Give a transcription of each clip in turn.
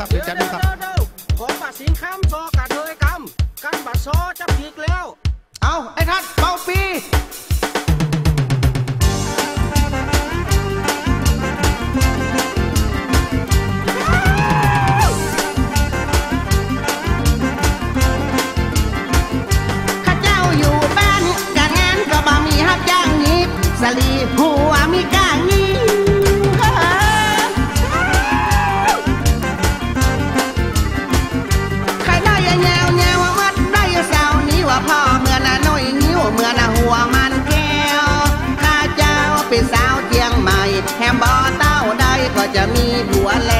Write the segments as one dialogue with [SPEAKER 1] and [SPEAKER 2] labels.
[SPEAKER 1] ครับเดี๋ยวจัดให้ครับผมบั
[SPEAKER 2] ดสินคำโซกระเทยกำกันบัดโซจะผิดแล้ว
[SPEAKER 1] เอาไอ้ท่า
[SPEAKER 3] นเมาปี จะมีผัวแล้ว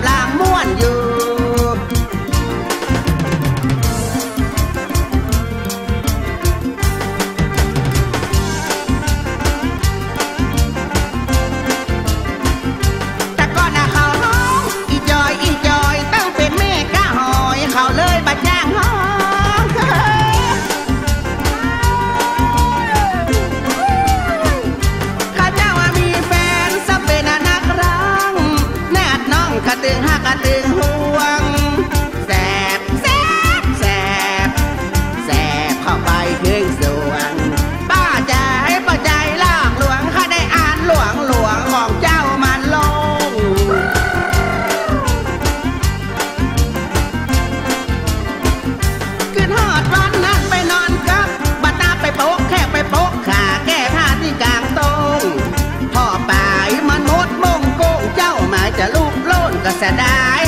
[SPEAKER 3] ำลังม่วนอยู่ ดึงหากันดึงห่ว nunca se dá.